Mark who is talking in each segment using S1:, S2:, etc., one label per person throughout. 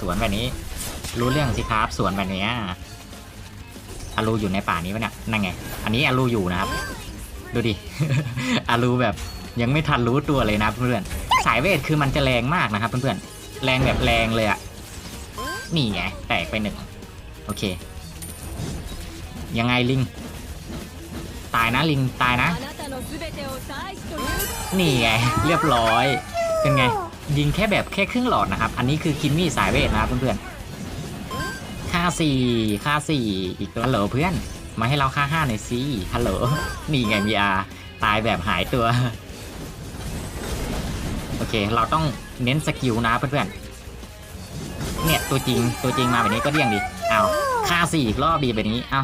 S1: สวนแบบนี้ รู้เรื่องสิครับสวนแบบนี้อารูอยู่ในป่านี้ปะเนี่ยนั่นไง อันนี้อารูอยู่นะครับ ดูดิ อารูแบบยังไม่ทันรู้ตัวเลยนะเพื่อนสายเวทคือมันจะแรงมากนะครับเพื่อนๆแรงแบบแรงเลยอะนี่ไงแตกไปหนึ่งโอเค ยังไงลิง ตายนะลิงตายนะ นี่ไงเรียบร้อย เป็นไง ยิงแค่แบบแค่ครึ่งหลอดนะครับ อันนี้คือคิมมี่สายเวทนะครับเพื่อนๆค่าสี่ค่าสี่อีกฮัลโหลเพื่อน มาให้เราค่าห้าหน่อยสิฮัลโหลนี่ไงมีอาตายแบบหายตัว โอเค เราต้องเน้นสกิลนะเพื่อนๆเนี่ยตัวจริงตัวจริงมาแบบนี้ก็เดี่ยงดิเอาค่าสี่อีกรอบดีแบบนี้เอา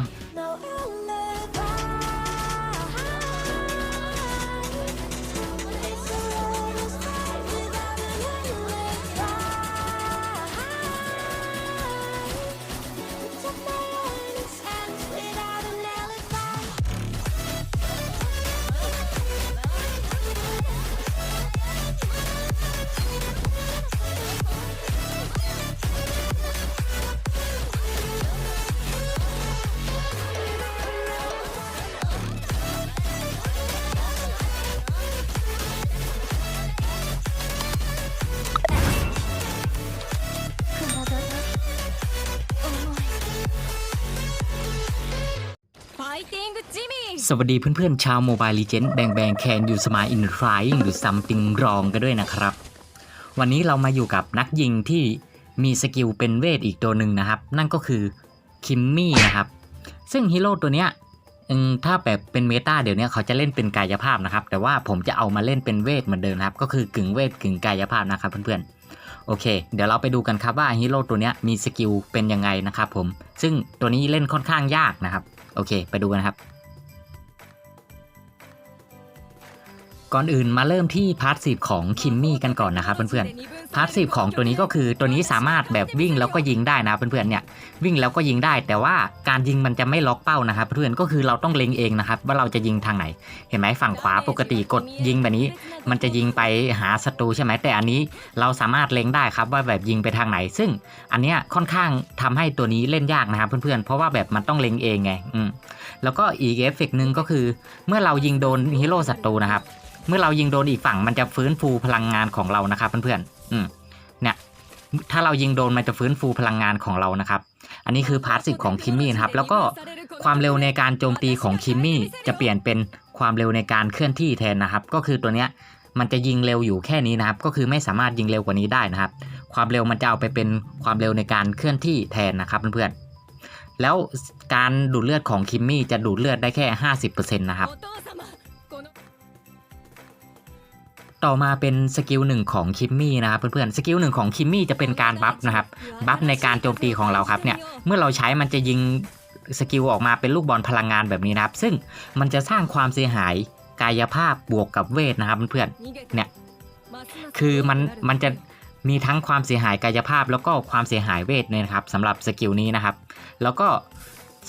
S1: สวัสดีเพื่อนๆ ชาวโมบายลีเจน d ์แบงแบงแคนยูสมายอินทรายหรือซัมติงรองกันด้วยนะครับ วันนี้เรามาอยู่กับนักยิงที่มีสกิลเป็นเวทอีกตัวหนึ่งนะครับ นั่นก็คือคิมมี่นะครับ ซึ่งฮีโร่ตัวเนี้ยถ้าแบบเป็นเมตาเดี๋ยวนี้เขาจะเล่นเป็นกายภาพนะครับ แต่ว่าผมจะเอามาเล่นเป็นเวทเหมือนเดิมครับ ก็คือกึ่งเวทกึ่งกายภาพนะครับเพื่อนๆ โอเค เดี๋ยวเราไปดูกันครับว่าฮีโร่ตัวนี้มีสกิลเป็นยังไงนะครับผม ซึ่งตัวนี้เล่นค่อนข้างยากนะครับ โอเค ไปดูกันครับ ก่อนอื่นมาเริ่มที่พาร์ทสีของคิมมี่กันก่อนนะครับเพื่อนๆพาร์ทสีของตัวนี้ก็คือตัวนี้สามารถแบบวิ่งแล้วก็ยิงได้นะเพื่อนๆเนี่ยวิ่งแล้วก็ยิงได้ แต่ว่าการยิงมันจะไม่ล็อกเป้านะครับเพื่อนก็คือเราต้องเล็งเองนะครับว่าเราจะยิงทางไหน เห็นไหมฝั่งขวาปกติกดยิงแบบนี้ มันจะยิงไปหาศัตรูใช่ไหมแต่อันนี้เราสามารถเล็งได้ครับว่าแบบยิงไปทางไหน ซึ่งอันเนี้ยค่อนข้างทำให้ตัวนี้เล่นยากนะครับเพื่อนๆเพราะว่าแบบมันต้องเล็งเองไงอืมแล้วก็อีกเอฟเฟกต์หนึ่งก็คือ เมื่อเรายิงโดนฮีโร่ศัตรูนะครับ เมื่อเรายิงโดนอีกฝั่งมันจะฟื้นฟูพลังงานของเรานะครับเพื่อนๆอืมเนี่ยถ้าเรายิงโดนมันจะฟื้นฟูพลังงานของเรานะครับ อันนี้คือพาร์ทสิบของคิมมี่นะครับ แล้วก็ความเร็วในการโจมตีของคิมมี่จะเปลี่ยนเป็นความเร็วในการเคลื่อนที่แทนนะครับ ก็คือตัวเนี้ยมันจะยิงเร็วอยู่แค่นี้นะครับ ก็คือไม่สามารถยิงเร็วกว่านี้ได้นะครับ ความเร็วมันจะเอาไปเป็นความเร็วในการเคลื่อนที่แทนนะครับเพื่อนๆแล้วการดูดเลือดของคิมมี่จะดูดเลือดได้แค่ 50%นะครับ ต่อมาเป็นสกิลหนึ่งของคิมมี่นะครับเพื่อนๆสกิลหนึ่งของคิมมี่จะเป็นการบัฟนะครับบัฟในการโจมตีของเราครับเนี่ยเมื่อเราใช้มันจะยิงสกิลออกมาเป็นลูกบอลพลังงานแบบนี้นะครับ ซึ่งมันจะสร้างความเสียหายกายภาพบวกกับเวทนะครับเพื่อนๆเนี่ยคือมันมันจะมีทั้งความเสียหายกายภาพ แล้วก็ความเสียหายเวทเนี่ยนะครับสำหรับสกิลนี้นะครับ แล้วก็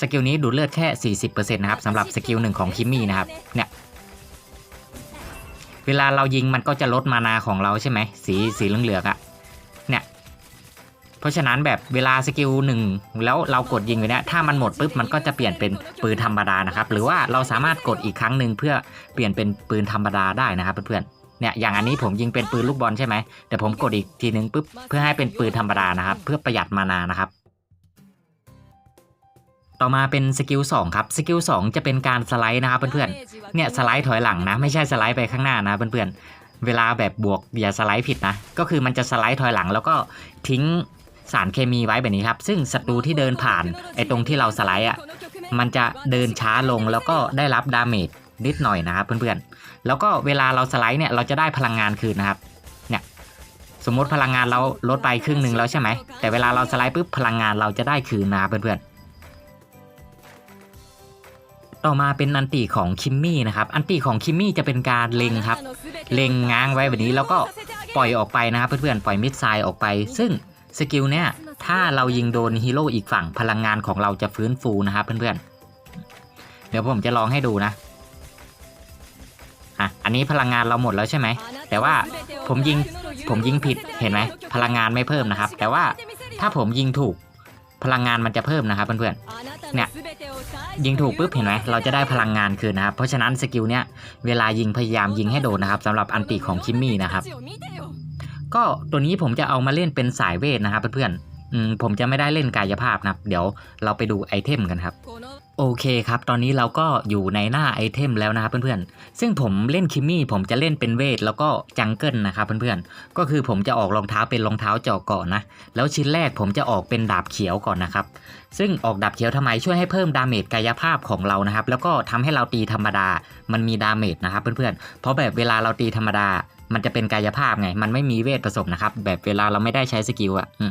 S1: สกิลนี้ดูดเลือดแค่ 40%นะครับสำหรับสกิลหนึ่งของคิมมี่นะครับเนี่ย เวลาเรายิงมันก็จะลดมานาของเราใช่ไหมสีสีเหลืองๆอะ่ะเนี่ยเพราะฉะนั้นแบบเวลาสกิลหนึ่งแล้วเรากดยิงไปเนี่ยถ้ามันหมดปุ๊บมันก็จะเปลี่ยนเป็นปืนธรรมดานะครับ หรือว่าเราสามารถกดอีกครั้งหนึ่งเพื่อเปลี่ยนเป็นปืนธรรมดาได้นะครับเพื่อนๆเนี่ยอย่างอันนี้ผมยิงเป็นปืนลูกบอลใช่ไหมแต่ผมกดอีกทีนึงปุ๊บเพื่อให้เป็นปืนธรรมดานะครับ เพื่อประหยัดมานานะครับ ต่อมาเป็นสกิล2ครับสกิล2จะเป็นการสไลด์นะครับเพื่อนๆเนี่ยสไลด์ถอยหลังนะ ไม่ใช่สไลด์ไปข้างหน้านะเพื่อนๆเวลาแบบบวกอย่าสไลด์ผิดนะ ก็คือมันจะสไลด์ถอยหลัง แล้วก็ทิ้งสารเคมีไว้แบบนี้ครับ ซึ่งศัตรูที่เดินผ่านไอ้ตรงที่เราสไลด์อะมันจะเดินช้าลงแล้วก็ได้รับดาเมจนิดหน่อยนะครับเพื่อนๆ แล้วก็เวลาเราสไลด์เนี่ยเราจะได้พลังงานคืนนะครับ เนี่ยสมมติพลังงานเราลดไปครึ่งหนึ่งแล้วใช่ไหมแต่เวลาเราสไลด์ปุ๊บพลังงานเราจะได้คืนนะครับเพื่อนๆ ต่อมาเป็นอันติของคิมมี่นะครับ อันติของคิมมี่จะเป็นการเล็งครับ เล็งง้างไว้แบบนี้แล้วก็ปล่อยออกไปนะครับ เพื่อนๆ ปล่อยมิดไซล์ออกไป ซึ่งสกิลเนี่ยถ้าเรายิงโดนฮีโร่อีกฝั่งพลังงานของเราจะฟื้นฟูนะครับเพื่อนๆ เดี๋ยวผมจะลองให้ดูนะ อะ อันนี้พลังงานเราหมดแล้วใช่ไหม แต่ว่าผมยิงผมยิงผิดเห็นไหมพลังงานไม่เพิ่มนะครับ แต่ว่าถ้าผมยิงถูก พลังงานมันจะเพิ่มนะครับเพื่อนๆเนี่ยยิงถูกปุ๊บเห็นไหมเราจะได้พลังงานคืนนะครับเพราะฉะนั้นสกิลเนี้ยเวลายิงพยายามยิงให้โดนนะครับสำหรับอันติของคิมมี่นะครับก็ตัวนี้ผมจะเอามาเล่นเป็นสายเวทนะครับเพื่อนๆผมจะไม่ได้เล่นกายภาพนะครับ เดี๋ยวเราไปดูไอเทมกันครับ โอเคครับ ตอนนี้เราก็อยู่ในหน้าไอเทมแล้วนะครับเพื่อนๆ ซึ่งผมเล่นคิมมี่ผมจะเล่นเป็นเวทแล้วก็จังเกิลนะครับเพื่อนๆ ก็คือผมจะออกรองเท้าเป็นรองเท้าเจาะเกาะนะ แล้วชิ้นแรกผมจะออกเป็นดาบเขียวก่อนนะครับ ซึ่งออกดาบเขียวทำไมช่วยให้เพิ่มดาเมจกายภาพของเรานะครับ แล้วก็ทำให้เราตีธรรมดา มันมีดาเมจนะครับเพื่อนๆ เพราะแบบเวลาเราตีธรรมดา มันจะเป็นกายภาพไง มันไม่มีเวทผสมนะครับ แบบเวลาเราไม่ได้ใช้สกิลอะอ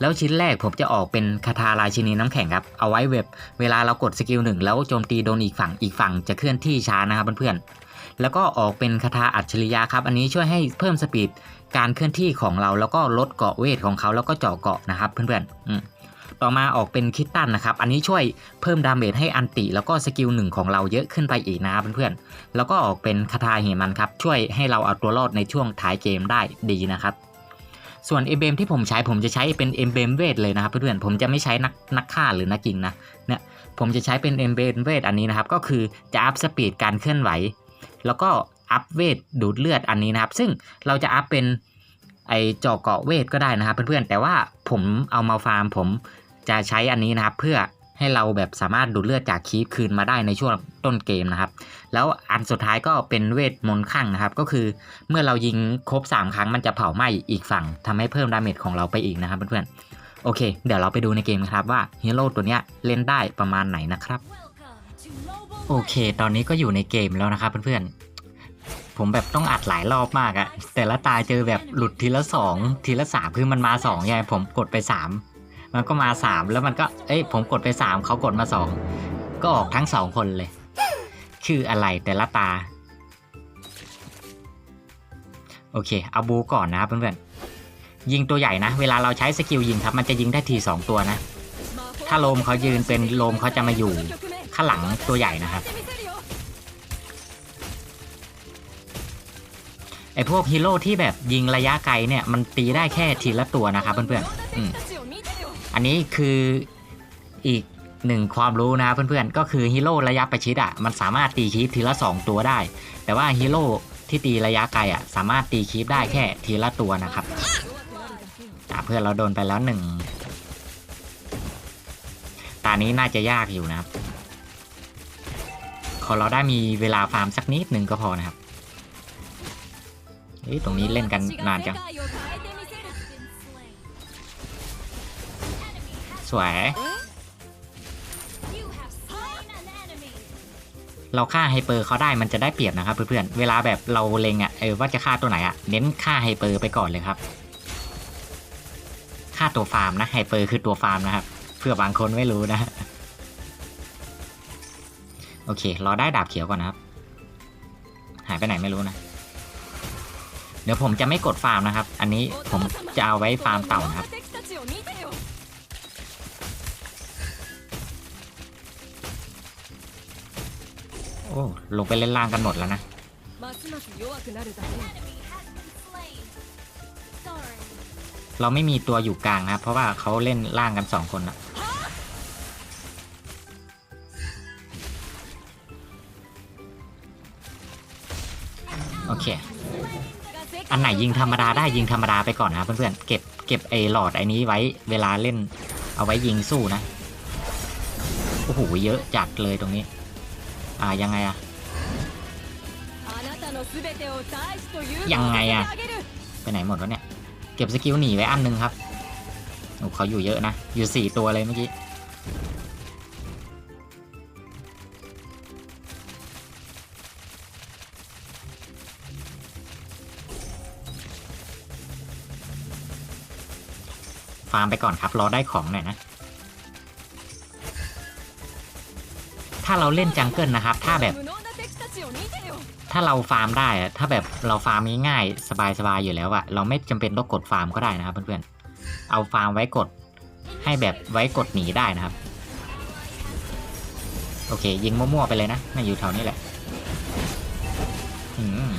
S1: แล้วชิ้นแรกผมจะออกเป็นคาถาราชินีน้ำแข็งครับ เอาไว้เว็บเวลาเรากดสกิลหนึ่งแล้วโจมตีโดนอีกฝั่ง อีกฝั่งจะเคลื่อนที่ช้านะครับเพื่อนๆ แล้วก็ออกเป็นคาถาอัจฉริยะครับ อันนี้ช่วยให้เพิ่มสปีดการเคลื่อนที่ของเรา แล้วก็ลดเกาะเวทของเขา แล้วก็เจาะเกาะนะครับเพื่อนๆอืม ต่อมาออกเป็นคิตตันนะครับ อันนี้ช่วยเพิ่มดาเมจให้อันติ แล้วก็สกิลหนึ่งของเราเยอะขึ้นไปอีกนะครับเพื่อนๆ แล้วก็ออกเป็นคาถาเหมันครับ ช่วยให้เราเอาตัวรอดในช่วงท้ายเกมได้ดีนะครับ ส่วนเอเบมที่ผมใช้ผมจะใช้เป็นเอเบมเวทเลยนะครับเพื่อนๆ ผมจะไม่ใช้นักนักฆ่าหรือนักยิงนะ เนี่ยผมจะใช้เป็นเอเบมเวทอันนี้นะครับ ก็คือจะอัพสปีดการเคลื่อนไหว แล้วก็อัพเวทดูดเลือดอันนี้นะครับ ซึ่งเราจะอัพเป็นไอจาะเกาะเวทก็ได้นะครับเพื่อนๆ แต่ว่าผมเอามาฟาร์มผม จะใช้อันนี้นะครับ เพื่อให้เราแบบสามารถดูดเลือดจากคีฟคืนมาได้ในช่วงต้นเกมนะครับ แล้วอันสุดท้ายก็เป็นเวทมนต์ข้างนะครับ ก็คือเมื่อเรายิงครบ 3 ครั้งมันจะเผาไหม้อีกฝั่งทำให้เพิ่มดาเมจของเราไปอีกนะครับเพื่อนๆ โอเค เดี๋ยวเราไปดูในเกมครับว่าฮีโร่ตัวเนี้ยเล่นได้ประมาณไหนนะครับ โอเค ตอนนี้ก็อยู่ในเกมแล้วนะครับเพื่อนๆ ผมแบบต้องอัดหลายรอบมากอะแต่ละตาเจอแบบหลุดทีละสองทีละสามคือมันมาสองไงผมกดไปสา มันก็มาสามแล้วมันก็ เอ้ย ผมกดไปสามเขากดมาสองก็ออกทั้งสองคนเลยชื่ออะไรแต่ละตา โอเค เอาบูก่อนนะครับเพื่อนๆ ยิงตัวใหญ่นะ เวลาเราใช้สกิลยิงครับ มันจะยิงได้ทีสองตัวนะ ถ้าโลมเขายืนเป็นโลมเขาจะมาอยู่ข้างหลังตัวใหญ่นะครับไอพวกฮีโร่ที่แบบยิงระยะไกลเนี่ยมันตีได้แค่ทีละตัวนะครับเพื่อนๆ อันนี้คืออีกหนึ่งความรู้นะเพื่อนๆ ก็คือฮีโร่ระยะประชิดอะมันสามารถตีคีปทีละ 2 ตัวได้ แต่ว่าฮีโร่ที่ตีระยะไกลอะสามารถตีคีปได้แค่ทีละตัวนะครับเพื่อนเราโดนไปแล้วหนึ่งตานี้น่าจะยากอยู่นะครับขอเราได้มีเวลาฟาร์มสักนิดหนึ่งก็พอนะครับเฮ้ยตรงนี้เล่นกันนานจัง สวย เราฆ่าไฮเปอร์เขาได้มันจะได้เปรียบนะครับ เพื่อนๆ เวลาแบบเราเล็งอะเออว่าจะฆ่าตัวไหนอะเน้นฆ่าไฮเปอร์ไปก่อนเลยครับ ฆ่าตัวฟาร์มนะไฮเปอร์คือตัวฟาร์มนะครับ เพื่อบางคนไม่รู้นะ โอเครอได้ดาบเขียวก่อนนะครับ หายไปไหนไม่รู้นะเดี๋ยวผมจะไม่กดฟาร์มนะครับ อันนี้ผมจะเอาไว้ฟาร์มเต่านะครับ โอ้ลงไปเล่นล่างกันหมดแล้วนะเราไม่มีตัวอยู่กลางนะเพราะว่าเขาเล่นล่างกันสองคนนะโอเค อันไหนยิงธรรมดาได้ยิงธรรมดาไปก่อนนะเพื่อนๆ เก็บเก็บไอ้หลอดไอ้นี้ไว้เวลาเล่นเอาไว้ยิงสู้นะ โอ้โหเยอะจัดเลยตรงนี้ อ่ายังไงอะยังไงอะไปไหนหมดวะเนี่ย เก็บสกิลหนีไว้อันหนึงครับโอ้เขาอยู่เยอะนะ อยู่สี่ตัวเลยเมื่อกี้ฟาร์มไปก่อนครับรอได้ของหน่อยนะ ถ้าเราเล่นจังเกิลนะครับ ถ้าแบบ ถ้าเราฟาร์มได้อะถ้าแบบเราฟาร์มง่ายๆสบายๆอยู่แล้วอะเราไม่จำเป็นต้องกดฟาร์มก็ได้นะครับ เพื่อนๆ เอาฟาร์มไว้กด ให้แบบไว้กดหนีได้นะครับ โอเค ยิงมั่วๆไปเลยนะน่าอยู่แถวนี้แหละอืม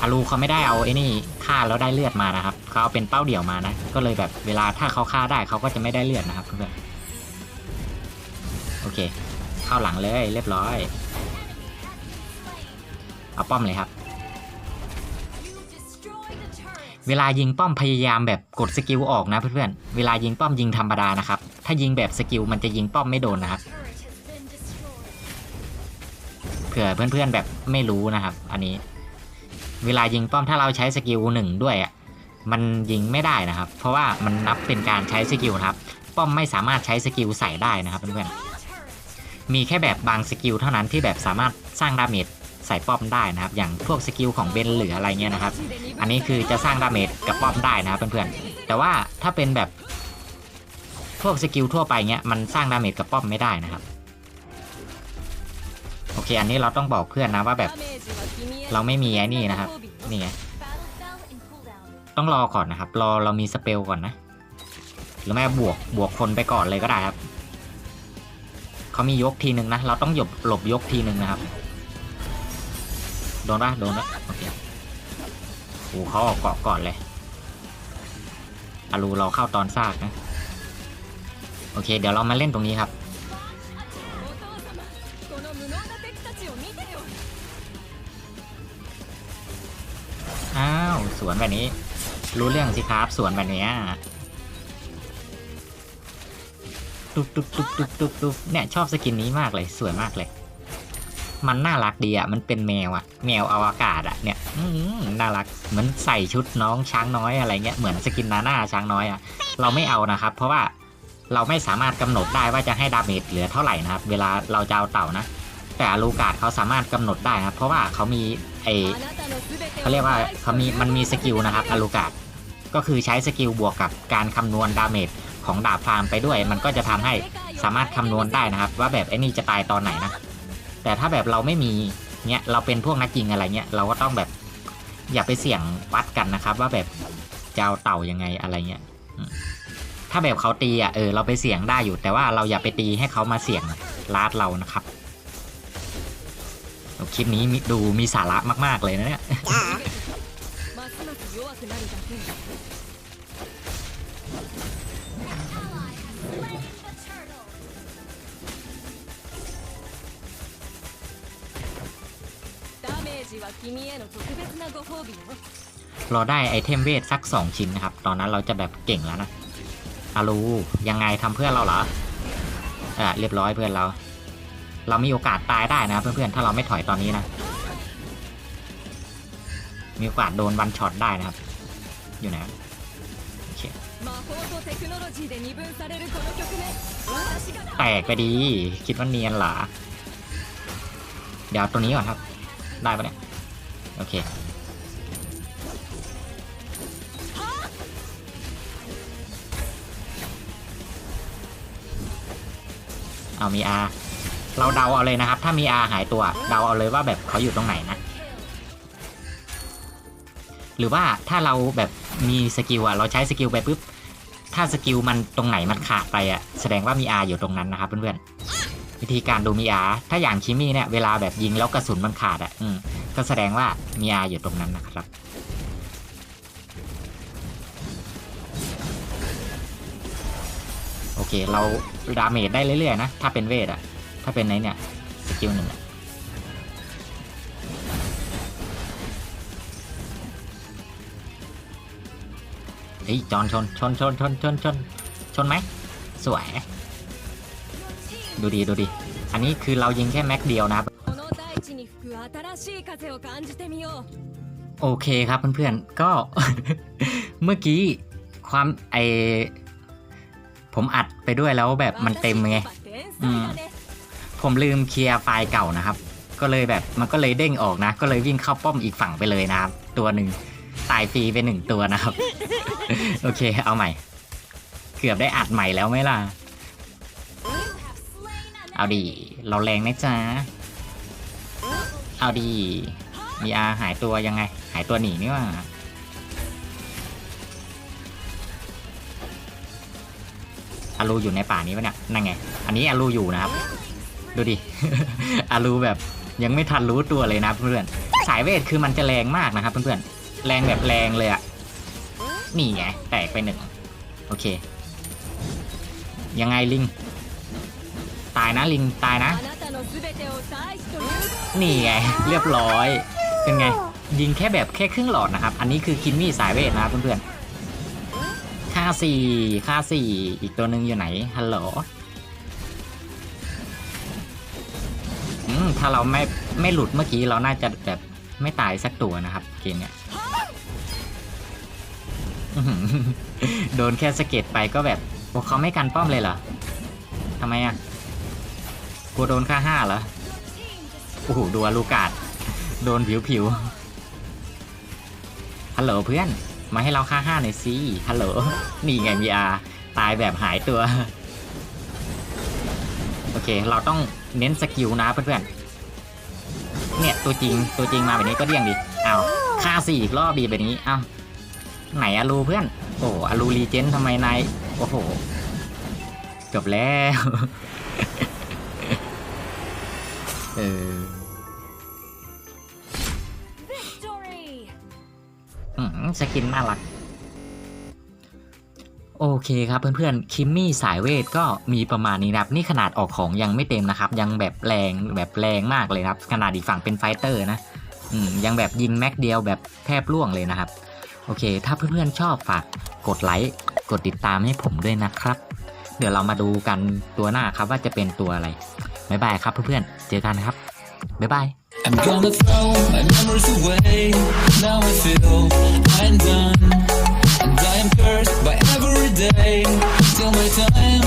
S1: อารูเขาไม่ได้เอาไอ้นี่ฆ่าแล้วได้เลือดมานะครับ เขาเอาเป็นเป้าเดี่ยวมานะ ก็เลยแบบเวลาถ้าเขาฆ่าได้เขาก็จะไม่ได้เลือดนะครับเพื่อน โอเค เข้าหลังเลยเรียบร้อย เอาป้อมเลยครับ เวลายิงป้อมพยายามแบบกดสกิลออกนะเพื่อนๆ เวลายิงป้อมยิงธรรมดานะครับ ถ้ายิงแบบสกิลมันจะยิงป้อมไม่โดนนะครับ เผื่อเพื่อนๆแบบไม่รู้นะครับ อันนี้ เวลายิงป้อมถ้าเราใช้สกิลหนึ่งด้วยอะมันยิงไม่ได้นะครับ เพราะว่ามันนับเป็นการใช้สกิลครับ ป้อมไม่สามารถใช้สกิลใส่ได้นะครับเพื่อนๆ มีแค่แบบบางสกิลเท่านั้นที่แบบสามารถสร้างดาเมจใส่ป้อมได้นะครับ อย่างพวกสกิลของเบนหรืออะไรเงี้ยนะครับ อันนี้คือจะสร้างดาเมจกับป้อมได้นะครับเพื่อนๆ แต่ว่าถ้าเป็นแบบพวกสกิลทั่วไปเงี้ยมันสร้างดาเมจกับป้อมไม่ได้นะครับ โอเค อันนี้เราต้องบอกเพื่อนนะว่าแบบ เราไม่มีไอ้นี่นะครับ นี่ไง ต้องรอก่อนนะครับ รอเรามีสเปลก่อนนะ หรือไม่บวกบวกคนไปก่อนเลยก็ได้ครับ เขามียกทีหนึ่งนะ เราต้องหลบหลบยกทีหนึ่งนะครับ โดนปะโดนปะโอเคโอ้เขาออกเกาะก่อนเลยอารูเราเข้าตอนซากนะ โอเค เดี๋ยวเรามาเล่นตรงนี้ครับ อ้าว สวนแบบนี้ รู้เรื่องสิครับ สวนแบบนี้ ตุบตุบตุบตุบตุบตุบเนี่ยชอบสกินนี้มากเลยสวยมากเลย มันน่ารักดีอะมันเป็นแมวอะ แมวอวกาศอะเนี่ยอืน่ารักเหมือนใส่ชุดน้องช้างน้อยอะไรเงี้ยเหมือนสกินนาหน้าช้างน้อยอะ เราไม่เอานะครับ เพราะว่าเราไม่สามารถกำหนดได้ว่าจะให้ดาเมจเหลือเท่าไหร่นะครับ เวลาเราจะเอาเต่านะ แต่อลูกาดเขาสามารถกำหนดได้นะครับเพราะว่าเขามีไอเขาเรียกว่าเขามีมันมีสกิลนะครับอลูกาดก็คือใช้สกิลบวกกับการคำนวณดาเมจ ของดาบฟาร์มไปด้วย มันก็จะทำให้สามารถคำนวณได้นะครับ ว่าแบบไอ้นี่จะตายตอนไหนนะแต่ถ้าแบบเราไม่มีเนี้ยเราเป็นพวกนักยิงอะไรเงี้ยเราก็ต้องแบบอย่าไปเสี่ยงวัดกันนะครับ ว่าแบบจะเอาเต่ายังไงอะไรเงี้ยถ้าแบบเขาตีอะเออเราไปเสี่ยงได้อยู่ แต่ว่าเราอย่าไปตีให้เขามาเสี่ยงลาดเรานะครับคลิปนี้ดูมีสาระมาก ๆ เลยนะเนี่ย เราได้ไอเทมเวทสัก 2 ชิ้นนะครับ ตอนนั้นเราจะแบบเก่งแล้วนะอารูยังไงทำเพื่อนเราเหรออ่าเรียบร้อยเพื่อนเรา เรามีโอกาสตายได้นะเพื่อนๆ ถ้าเราไม่ถอยตอนนี้นะ มีโอกาสโดนวันช็อตได้นะครับ อยู่ไหนแตกไปดี คิดว่าเนียนหรอ เดี๋ยวตัวนี้ก่อนครับ ได้ปะเนี่ย โอเคเอามีอาเราเดาเอาเลยนะครับ ถ้ามีอาหายตัว เดาเอาเลยว่าแบบเขาอยู่ตรงไหนนะ หรือว่าถ้าเราแบบมีสกิลอะเราใช้สกิลไปปุ๊บ ถ้าสกิลมันตรงไหนมันขาดไปอะแสดงว่ามีอาอยู่ตรงนั้นนะครับเพื่อนๆวิธีการดูมีอาถ้าอย่างคิมี่เนี่ยเวลาแบบยิงแล้วกระสุนมันขาดอะอืม ก็แสดงว่ามีอาอยู่ตรงนั้นนะครับ โอเค เราดาเมจได้เรื่อยๆนะ ถ้าเป็นเวทอะถ้าเป็นไหนเนี่ยสกิลหนึ่งเฮ้ยจอนชนชนชนชนชนชนชนไหมสวย ดูดีดูดี อันนี้คือเรายิงแค่แม็กเดียวนะครับ โอเคครับเพื่อนๆ ก็ เมื่อกี้ความไอผมอัดไปด้วยแล้วแบบมันเต็มไงผมลืมเคลียร์ไฟล์เก่านะครับ ก็เลยแบบมันก็เลยเด้งออกนะ ก็เลยวิ่งเข้าป้อมอีกฝั่งไปเลยนะครับ ตัวหนึ่งตายฟรีไปหนึ่งตัวนะครับ โอเคเอาใหม่ เกือบได้อัดใหม่แล้วไหมล่ะ เอาดี เราแรงนะจ๊ะ เอาดีมีอาหายตัวยังไง หายตัวหนีนี่ว่าอารูอยู่ในป่านี้ปะเนี่ยนั่นไง อันนี้อารูอยู่นะครับ ดูดิ อารูแบบยังไม่ทันรู้ตัวเลยนะเพื่อนสายเวทคือมันจะแรงมากนะครับเพื่อนๆ แรงแบบแรงเลยอะนี่ไงแตกไปหนึ่งโอเค ยังไงลิง ตายนะลิงตายนะ นี่ไง เรียบร้อย เป็นไง ยิงแค่แบบแค่ครึ่งหลอดนะครับ อันนี้คือคินมี่สายเวทนะครับเพื่อนๆค่าสี่ค่าสี่อีกตัวหนึ่งอยู่ไหน ฮัลโหลถ้าเราไม่ไม่หลุดเมื่อกี้เราน่าจะแบบไม่ตายสักตัวนะครับเกมเนี้ยโดนแค่สเก็ตไปก็แบบโอ้เขาไม่กันป้อมเลยเหรอทำไมอะ กลัวโดนค่าห้าเหรอ โอ้โหดูอาลูกาดโดนผิวผิวฮัลโหลเพื่อน มาให้เราค่าห้าหน่อยสิ ฮัลโหล นี่ไงมีอาตายแบบหายตัว โอเค เราต้องเน้นสกิลนะเพื่อนๆ เนี่ยตัวจริงตัวจริงมาแบบนี้ก็เดี่ยงดิเอาค่าสี่อีกรอบดีแบบนี้เอาไหนอาลูเพื่อน โอ้อาลูรีเจนทำไมนาย โอ้โห จบแล้ว เออ
S2: victory
S1: อืมสกินน่ารัก โอเคครับเพื่อนๆ คิมมี่สายเวทก็มีประมาณนี้นะครับ นี่ขนาดออกของยังไม่เต็มนะครับ ยังแบบแรงแบบแรงมากเลยครับ ขนาดอีกฝั่งเป็นไฟเตอร์นะอืมยังแบบยิงแม็กเดียวแบบแทบล่วงเลยนะครับ โอเค ถ้าเพื่อนๆชอบฝากกดไลค์กดติดตามให้ผมด้วยนะครับ เดี๋ยวเรามาดูกันตัวหน้าครับว่าจะเป็นตัวอะไร บ๊ายบายครับเพื่อนๆ เจอกันครับ บ๊ายบาย
S3: I'm gonna throw my memories away. Now I feel I'm done. And I am cursed by every day. Till my time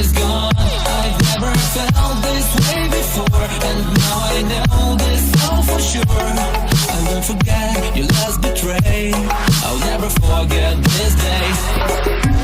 S3: is gone. I've never felt this way before. And now I know this all for sure. I won't forget your last betray. I'll never forget this day.